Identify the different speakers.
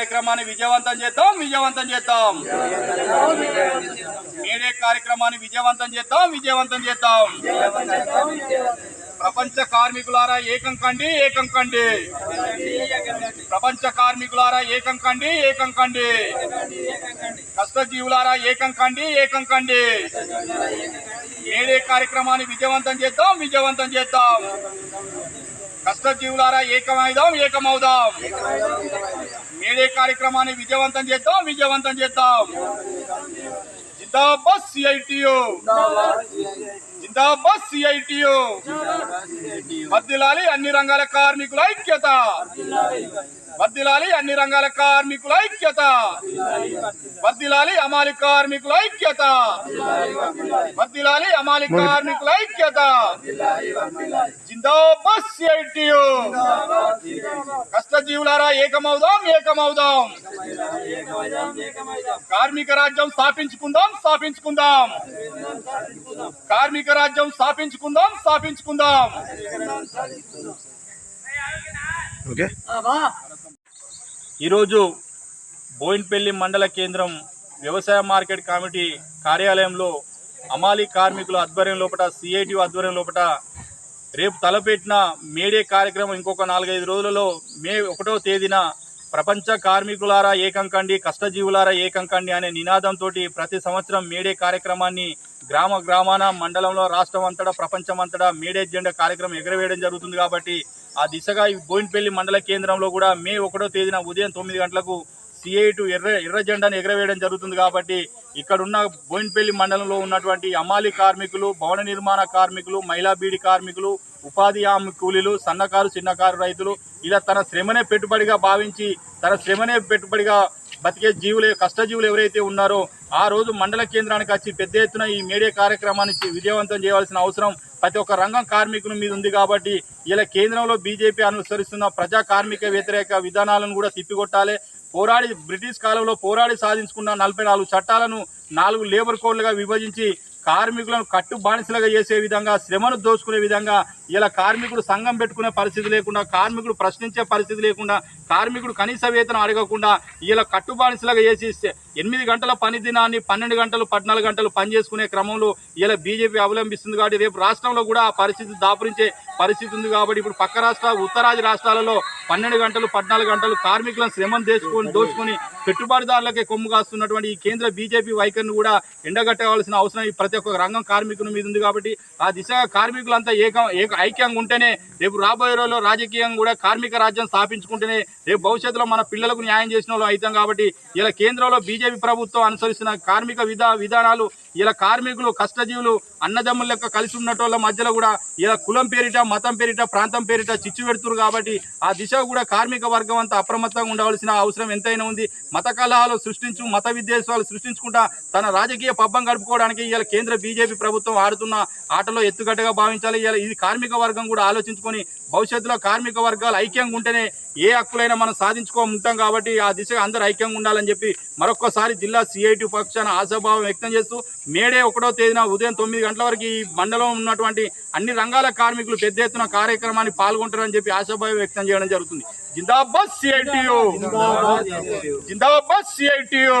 Speaker 1: కార్యక్రమాన్ని విజయవంతం చేద్దాం విజయవంతం చేద్దాం. మేడే కార్యక్రమాన్ని విజయవంతం చేద్దాం విజయవంతం చేద్దాం. ప్రపంచ కార్మికులారా ఏకం కండి ఏకం కండి. ప్రపంచ కార్మికులారా ఏకం కండి ఏకం కండి. కష్టజీవులారా ఏకం కండి ఏకం కండి. మేడే కార్యక్రమాన్ని విజయవంతం చేద్దాం విజయవంతం చేద్దాం. కష్టజీవులారా ఏకమైదాం ఏకమవుదాం. మేడే కార్యక్రమాన్ని విజయవంతం చేద్దాం విజయవంతం చేద్దాం. జిందాబాద్ సిఐటియు జిందాబాద్ సిఐటియు వర్దిలాలి అన్ని రంగాల కార్మికుల ఐక్యత. వర్దిలాలి అన్ని రంగాల కార్మికుల ఐక్యత. వర్దిలాలి అమాలి కార్మికుల ఐక్యత. వర్దిలాలి అమాలి కార్మికుల ఐక్యత. జిందాబాద్ సిఐటియు. కష్టజీవులారా ఏకమవుదాం ఏకమవుదాం. కార్మిక రాజ్యం స్థాపించుకుందాం స్థాపించుకుందాం. కార్మిక రాజ్యం స్థాపించుకుందాం స్థాపించుకుందాం.
Speaker 2: ఓకే.
Speaker 1: ఈరోజు బోయిన్పల్లి మండల కేంద్రం వ్యవసాయ మార్కెట్ కమిటీ కార్యాలయంలో అమాలి కార్మికుల ఆధ్వర్యం లోపల సిఐటి ఆధ్వర్యం లోపల రేపు తలపెట్టిన మేడే కార్యక్రమం ఇంకొక నాలుగైదు రోజులలో మే ఒకటో తేదీన ప్రపంచ కార్మికులారా ఏకం కండి కష్టజీవులారా ఏకం కండి అనే నినాదంతో ప్రతి సంవత్సరం మేడే కార్యక్రమాన్ని గ్రామ గ్రామాన మండలంలో రాష్ట్రం అంతటా ప్రపంచమంతటా మేడే జెండా కార్యక్రమం ఎగరవేయడం జరుగుతుంది కాబట్టి ఆ దిశగా ఈ బోయిన్పల్లి మండల కేంద్రంలో కూడా మే ఒకటో తేదీన ఉదయం తొమ్మిది గంటలకు సిఐటు ఎర్ర ఎర్ర జెండాను ఎగరవేయడం జరుగుతుంది కాబట్టి ఇక్కడ ఉన్న బోయిన్పల్లి మండలంలో ఉన్నటువంటి అమాలి కార్మికులు భవన నిర్మాణ కార్మికులు మహిళా బీడి కార్మికులు ఉపాధి హామీ కూలీలు సన్నకారు చిన్నకారు రైతులు ఇలా తన శ్రమనే పెట్టుబడిగా భావించి తన శ్రమనే పెట్టుబడిగా బతికే జీవులు కష్టజీవులు ఎవరైతే ఉన్నారో ఆ రోజు మండల కేంద్రానికి వచ్చి పెద్ద ఎత్తున ఈ మీడియా కార్యక్రమాన్ని విజయవంతం చేయవలసిన అవసరం ప్రతి ఒక్క రంగం కార్మికుల మీద ఉంది కాబట్టి ఇలా కేంద్రంలో బీజేపీ అనుసరిస్తున్న ప్రజా కార్మిక వ్యతిరేక విధానాలను కూడా తిప్పికొట్టాలి. పోరాడి బ్రిటిష్ కాలంలో పోరాడి సాధించుకున్న నలభై నాలుగు చట్టాలను నాలుగు లేబర్ కోడ్లుగా విభజించి కార్మికులను కట్టు బానిసలుగా చేసే విధంగా శ్రమను దోచుకునే విధంగా ఇలా కార్మికుడు సంఘం పెట్టుకునే పరిస్థితి లేకుండా కార్మికుడు ప్రశ్నించే పరిస్థితి లేకుండా కార్మికుడు కనీస వేతనం అడగకుండా ఇలా కట్టు బానిసలుగా చేసి ఎనిమిది గంటల పని దినాన్ని పన్నెండు గంటలు పద్నాలుగు గంటలు పని చేసుకునే క్రమంలో ఇలా బీజేపీ అవలంబిస్తుంది కాబట్టి రేపు రాష్ట్రంలో కూడా ఆ పరిస్థితి దాపురించే పరిస్థితి ఉంది కాబట్టి ఇప్పుడు పక్క రాష్ట్ర ఉత్తరాది రాష్ట్రాలలో పన్నెండు గంటలు పద్నాలుగు గంటలు కార్మికులను శ్రమం చేసుకొని దోచుకొని పెట్టుబడిదారులకే కొమ్ము కాస్తున్నటువంటి ఈ కేంద్ర బీజేపీ వైఖరిని కూడా ఎండగట్టవలసిన అవసరం ఈ ప్రతి ఒక్క రంగం కార్మికుల మీద ఉంది కాబట్టి ఆ దిశగా కార్మికులంతా ఏక ఏక ఐక్యంగా ఉంటేనే రేపు రాబోయే రోజుల్లో రాజకీయంగా కూడా కార్మిక రాజ్యం స్థాపించుకుంటేనే రేపు భవిష్యత్తులో మన పిల్లలకు న్యాయం చేసిన వాళ్ళు అవుతాం కాబట్టి ఇలా కేంద్రంలో బీజేపీ ప్రభుత్వం అనుసరిస్తున్న కార్మిక విధా విధానాలు ఇలా కార్మికులు కష్టజీవులు అన్నదమ్ముల యొక్క కలిసి ఉన్నటోళ్ళ మధ్యలో కూడా ఇలా కులం పేరిట మతం పేరిట ప్రాంతం పేరిట చిచ్చు పెడుతున్నారు కాబట్టి ఆ దిశ కూడా కార్మిక వర్గం అంతా అప్రమత్తంగా ఉండవలసిన అవసరం ఎంతైనా ఉంది. మత కలహాలు సృష్టించు మత విద్వేషాలు సృష్టించుకుంటా తన రాజకీయ పబ్బం గడుపుకోవడానికి ఇవాళ కేంద్ర బీజేపీ ప్రభుత్వం ఆడుతున్న ఆటలో ఎత్తుగట్టగా భావించాలి. ఇవాళ ఇది కార్మిక వర్గం కూడా ఆలోచించుకొని భవిష్యత్తులో కార్మిక వర్గాలు ఐక్యంగా ఉంటేనే ఏ హక్కులైనా మనం సాధించుకో ఉంటాం కాబట్టి ఆ దిశగా అందరూ ఐక్యంగా ఉండాలని చెప్పి మరొకసారి జిల్లా సిఐటి పక్షాన ఆశాభావం వ్యక్తం చేస్తూ మేడే ఒకటో తేదీన ఉదయం తొమ్మిది గంటల వరకు ఈ మండలం ఉన్నటువంటి అన్ని రంగాల కార్మికులు పెద్ద ఎత్తున కార్యక్రమాన్ని పాల్గొంటారని చెప్పి ఆశాభావం వ్యక్తం చేయడం జరుగుతుంది. జిందాబాద్ సిఐటియు జిందాబాద్ సిఐటియు